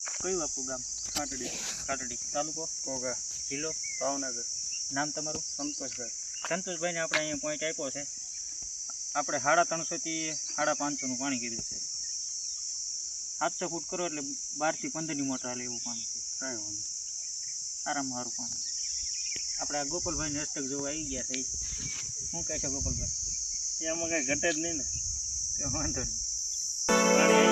કયું આપું ગામ? કાટડી કાટડી તાલુકો? કોગા જિલ્લો? ભાવનગર. નામ તમારું? સંતોષભાઈ. સંતોષભાઈને આપણે અહીંયા પોઈન્ટ આપ્યો છે. આપણે સાડા ત્રણસોથી સાડા પાંચસોનું પાણી કીધું છે. સાતસો ફૂટ કરો એટલે બારથી પંદરની મોટર હાલે એવું પાણી છે. કાંઈ વાંધો આરામ સારું પાણી. આપણે આ ગોપાલભાઈને હસ્તક જોવા આવી ગયા છે. શું કહે છે ગોપાલભાઈ? એમાં કાંઈ ઘટે જ નહીં ને. વાંધો નહીં.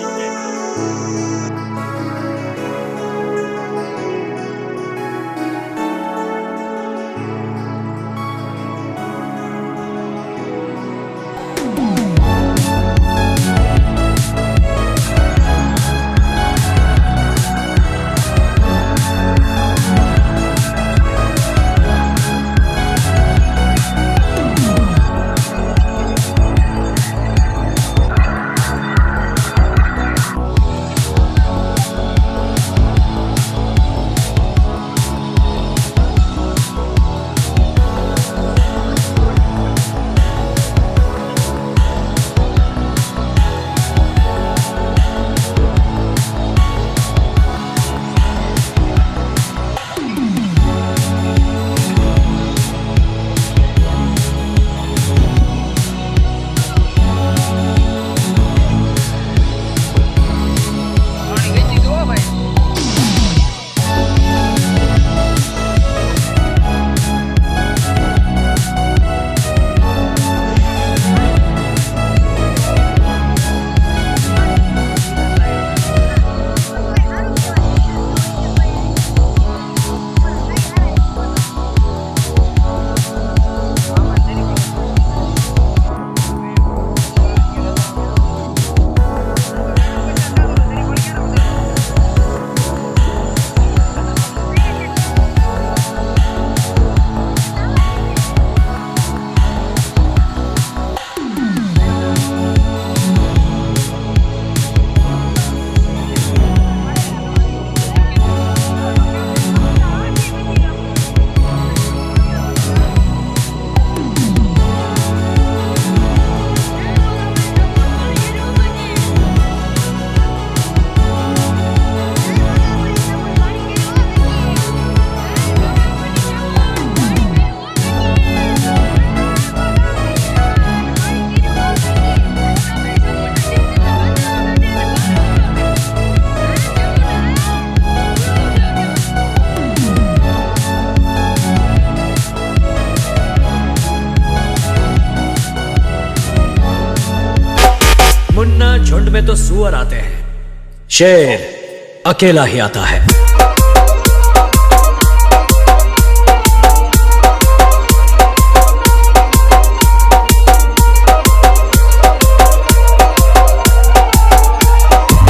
झुंड में तो सुअर आते हैं। शेर अकेला ही आता है।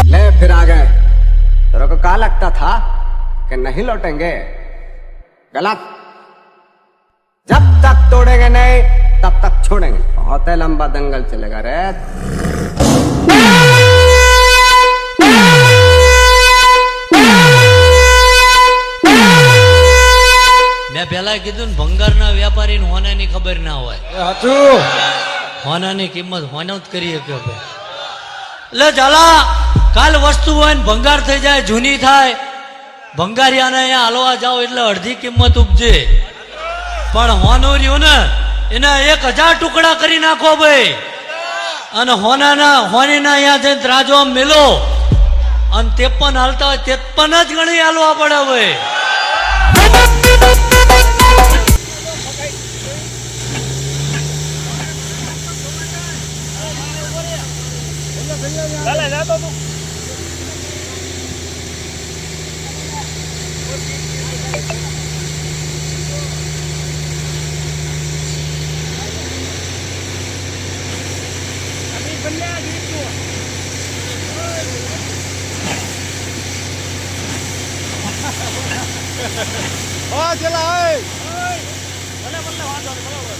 ले फिर आ गए। तेरे को कहा लगता था कि नहीं लौटेंगे? गलत। जब तक तोड़ेंगे नहीं, तब तक छोड़ेंगे। बहुत लंबा दंगल चलेगा रे। મેં પેલા કીધું ને ભંગારના વેપારીને હોનાની ખબર ના હોય. હોનાની કિંમત હોનો જ કરી શક્યો ભાઈ. એટલે ચાલા કાલ વસ્તુ હોય ને ભંગાર થઈ જાય જૂની થાય. ભંગારિયાને અહીંયા હાલવા જાઓ એટલે અડધી કિંમત ઉપજે. પણ હોનું રહ્યું ને એના એક હજાર ટુકડા કરી નાખો ભાઈ. અને હોનાના હોનીના અહીંયા જઈને ત્રાજો મેલો. અને તેપન હાલતા હોય તેપન જ ગણી હાલવા પડે ભાઈ. ચાલે જાતો તું હા ચલા આય ભલે ભલે વાંધો નહીં બરાબર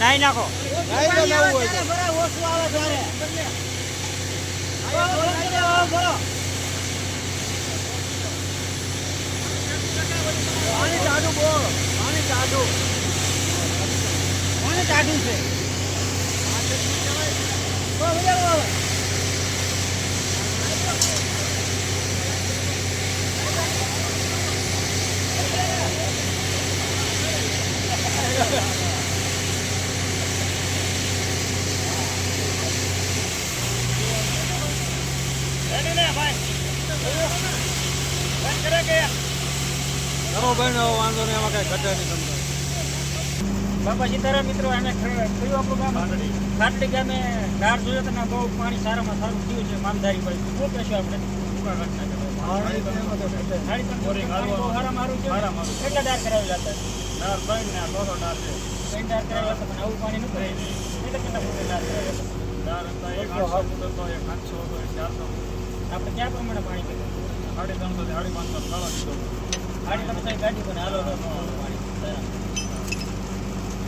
નાઈ નાખો. નાઈ તો આવે હોય બોલો પાણી ટાઢું બોલ. પાણી ટાઢું પાણી ટાઢું છે. Yeah. કરો ભાઈ વાંધો નહીં એમાં કઈ ઘટે નહીં તમને. બાપા સીતારામ મિત્રો એને કયું આપણું ગામ? ખાટડી ગામે ધાર જોયો તો બહુ પાણી સારામાં સારું થયું છે મામધારી ભાઈ શું કહેશો આપણે? આપણે ક્યાં પ્રમાણે પાણી પીવું? સાડી ત્રણસો સાડી પાંચસો સાડી ત્રણસો કાઢી પણ હાલો નો પાણી.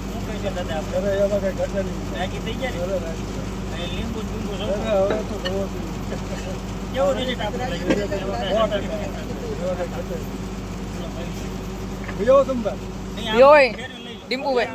શું કહી છે દાદા આપણે? એમાં કઈ ઘટે નહીં. રાજી થઈ ગયા ને? લીંબુ સૌ હવે તો ખબર કેવું રિઝલ્ટ આપણે? ડીમ્પુભાઈ